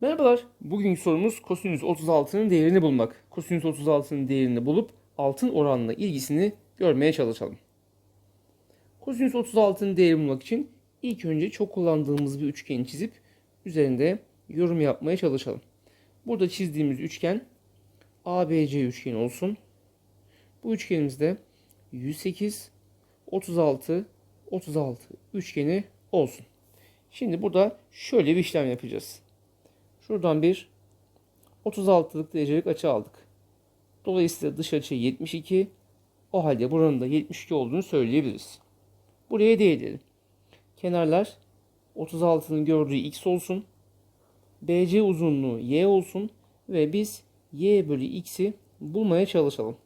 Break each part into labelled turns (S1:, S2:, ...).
S1: Merhabalar. Bugünkü sorumuz kosinüs 36'nın değerini bulmak. Kosinüs 36'nın değerini bulup altın oranla ilgisini görmeye çalışalım. Kosinüs 36'nın değerini bulmak için ilk önce çok kullandığımız bir üçgeni çizip üzerinde yorum yapmaya çalışalım. Burada çizdiğimiz üçgen ABC üçgeni olsun. Bu üçgenimizde 108, 36, 36 üçgeni olsun. Şimdi burada şöyle bir işlem yapacağız. Şuradan bir 36'lık derecelik açı aldık. Dolayısıyla dış açı 72. O halde buranın da 72 olduğunu söyleyebiliriz. Buraya değinelim. Kenarlar 36'nın gördüğü x olsun. BC uzunluğu y olsun. Ve biz y bölü x'i bulmaya çalışalım.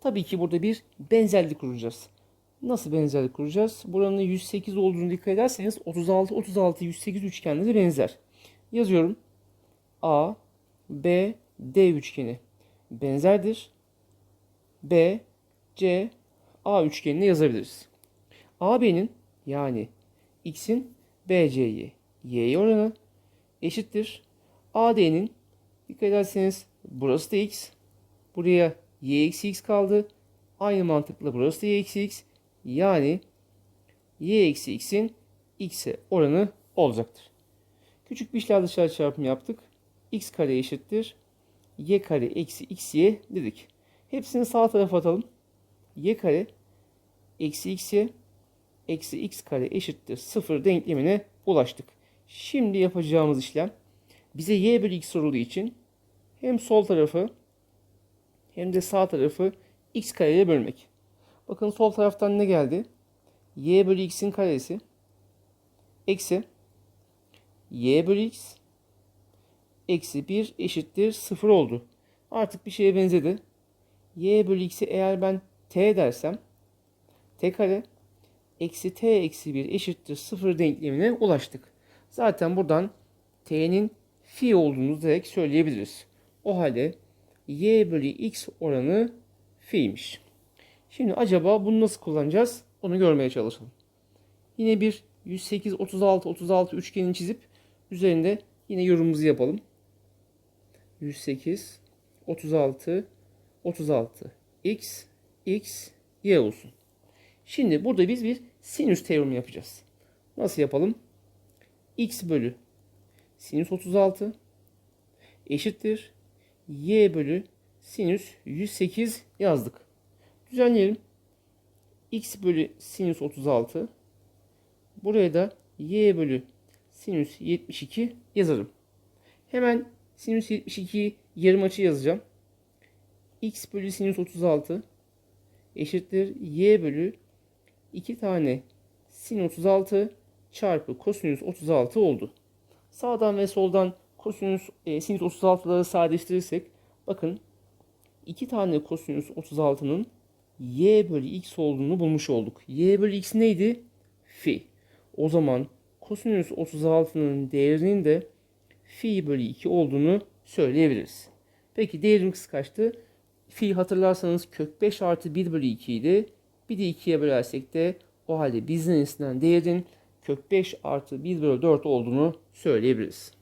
S1: Tabii ki burada bir benzerlik kuracağız. Nasıl benzerlik kuracağız? Buranın 108 olduğunu dikkat ederseniz 36 36 108 üçgenleri benzer. Yazıyorum. A, B, D üçgeni benzerdir. B, C, A üçgenini yazabiliriz. AB'nin yani X'in BC'ye Y'ye oranı eşittir. AD'nin dikkat ederseniz burası da X. Buraya Y eksi X kaldı. Aynı mantıkla burası da Y eksi X. Yani Y eksi X'in X'e oranı olacaktır. Küçük bir işler dışarı çarpımı yaptık. X kare eşittir. Y kare eksi XY dedik. Hepsini sağ tarafa atalım. Y kare eksi XY eksi X kare eşittir 0 denklemine ulaştık. Şimdi yapacağımız işlem bize Y bölü X sorulduğu için hem sol tarafı hem de sağ tarafı X kare ile bölmek. Bakın sol taraftan ne geldi? Y bölü X'in karesi eksi y bölü x eksi 1 eşittir 0 oldu. Artık bir şeye benzedi. y bölü x'i eğer ben t dersem t kare eksi t eksi 1 eşittir 0 denklemine ulaştık. Zaten buradan t'nin fi olduğunu direkt söyleyebiliriz. O halde y bölü x oranı fi'ymiş. Şimdi acaba bunu nasıl kullanacağız? Onu görmeye çalışalım. Yine bir 108, 36, 36 üçgenini çizip üzerinde yine yorumumuzu yapalım. 108, 36, 36. X, X, Y olsun. Şimdi burada biz bir sinüs teoremi yapacağız. Nasıl yapalım? X bölü sinüs 36 eşittir. Y bölü sinüs 108 yazdık. Düzenleyelim. X bölü sinüs 36 Buraya da y bölü sinüs 72 yazarım. Hemen sinüs 72 yarım açı yazacağım. x bölü sinüs 36 eşittir y bölü 2 tane sin 36 çarpı kosinüs 36 oldu. Sağdan ve soldan kosinüs e, sinüs 36'ları sadeleştirirsek bakın 2 tane kosinüs 36'nın y bölü x olduğunu bulmuş olduk. y bölü x neydi? Fi. O zaman kosinüs 36'nın değerinin de fi bölü 2 olduğunu söyleyebiliriz. Peki değerimiz kaçtı? Fi hatırlarsanız kök 5 artı 1 bölü 2 idi. Bir de 2'ye bölersek de o halde bizden istenen değerin kök 5 artı 1 bölü 4 olduğunu söyleyebiliriz.